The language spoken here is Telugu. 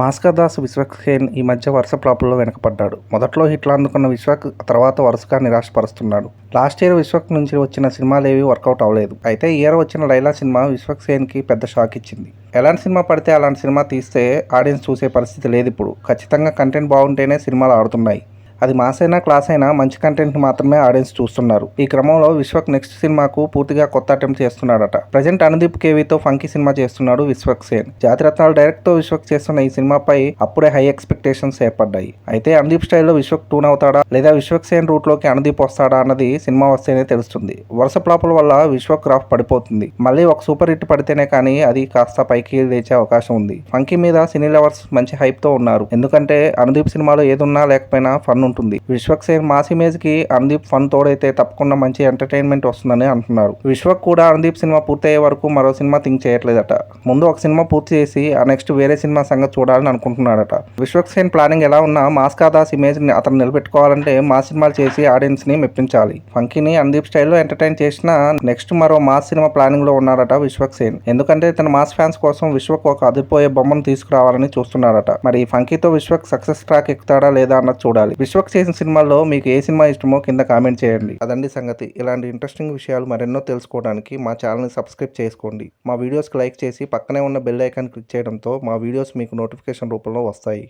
మాస్కర్ దాస్ విశ్వక్సేన్ ఈ మధ్య వరుస ఫ్లాపుల్లో వెనకపడ్డాడు మొదట్లో హిట్లు అందుకున్న విశ్వక్ తర్వాత వరుసగా నిరాశపరుస్తున్నాడు. లాస్ట్ ఇయర్ విశ్వక్ నుంచి వచ్చిన సినిమాలేవి వర్కౌట్ అవ్వలేదు. అయితే ఈ ఇయర్ వచ్చిన లైలా సినిమా విశ్వక్సేన్కి పెద్ద షాక్ ఇచ్చింది. ఎలాంటి సినిమా పడితే అలాంటి సినిమా తీస్తే ఆడియన్స్ చూసే పరిస్థితి లేదు ఇప్పుడు. ఖచ్చితంగా కంటెంట్ బాగుంటేనే సినిమాలు ఆడుతున్నాయి. అది మాస్ అయినా క్లాస్ అయినా మంచి కంటెంట్ మాత్రమే ఆడియన్స్ చూస్తున్నారు. ఈ క్రమంలో విశ్వక్ నెక్స్ట్ సినిమాకు పూర్తిగా కొత్త అటెంప్ట్ చేస్తున్నాడట. ప్రజెంట్ అనుదీప్ కేవీతో ఫంకీ సినిమా చేస్తున్నాడు విశ్వక్ సేన్. జాతిరత్నాలు డైరెక్ట్తో విశ్వక్ చేస్తున్న ఈ సినిమాపై అప్పుడే హై ఎక్స్పెక్టేషన్స్ ఏర్పడ్డాయి. అయితే అనుదీప్ స్టైల్లో విశ్వక్ టూన్ అవుతాడా? లేదా విశ్వక్ సేన్ రూట్లోకి అనుదీప్ వస్తాడా అన్నది సినిమా వస్తేనే తెలుస్తుంది. వరుస ప్లాపుల వల్ల విశ్వక్ గ్రాఫ్ పడిపోతుంది. మళ్ళీ ఒక సూపర్ హిట్ పడితేనే కానీ అది కాస్త పైకి లేచే అవకాశం ఉంది. ఫంకీ మీద సినీ లవర్స్ మంచి హైప్తో ఉన్నారు. ఎందుకంటే అనుదీప్ సినిమాలో ఏదున్నా లేకపోయినా ఫన్ ఉంటుంది. విశ్వక్ సేన్ మాస్ ఇమేజ్కి అనుదీప్ ఫన్ తోడైతే తప్పకుండా మంచి ఎంటర్టైన్మెంట్ వస్తుందని అంటున్నారు. విశ్వక్ కూడా అనుదీప్ సినిమా పూర్తయ్యే వరకు మరో సినిమా థింక్ చేయట్లేదట. ముందు ఒక సినిమా పూర్తి చేసి ఆ నెక్స్ట్ వేరే సినిమా సంగతి చూడాలని అనుకుంటున్నాడట. విశ్వక్ సేన్ ప్లానింగ్ ఎలా ఉన్నా మాస్ కాదాస్ ఇమేజ్ని అతను నిలబెట్టుకోవాలంటే మాస్ సినిమాలు చేసి ఆడియన్స్ని మెప్పించాలి. ఫంకీని అనుదీప్ స్టైల్లో ఎంటర్టైన్ చేసిన నెక్స్ట్ మరో మాస్ సినిమా ప్లానింగ్లో ఉన్నాడట విశ్వక్ సేన్. ఎందుకంటే తన మాస్ ఫ్యాన్స్ కోసం విశ్వక్ ఒక అదిపోయే బొమ్మను తీసుకురావాలని చూస్తున్నాడట. మరి ఫంకీతో విశ్వక్ సక్సెస్ ట్రాక్ ఎక్కుతాడా లేదా అన్నది చూడాలి. విశ్వక్ చేసిన సినిమాల్లో మీకు ఏ సినిమా ఇష్టమో కింద కామెంట్ చేయండి. అదండి సంగతి. ఇలాంటి ఇంట్రెస్టింగ్ విషయాలు మరెన్నో తెలుసుకోవడానికి మా ఛానల్ని సబ్స్క్రైబ్ చేసుకోండి. మా వీడియోస్కి లైక్ చేసి పక్కనే ఉన్న బెల్ ఐకాన్ క్లిక్ చేయడంతో మా వీడియోస్ మీకు నోటిఫికేషన్ రూపంలో వస్తాయి.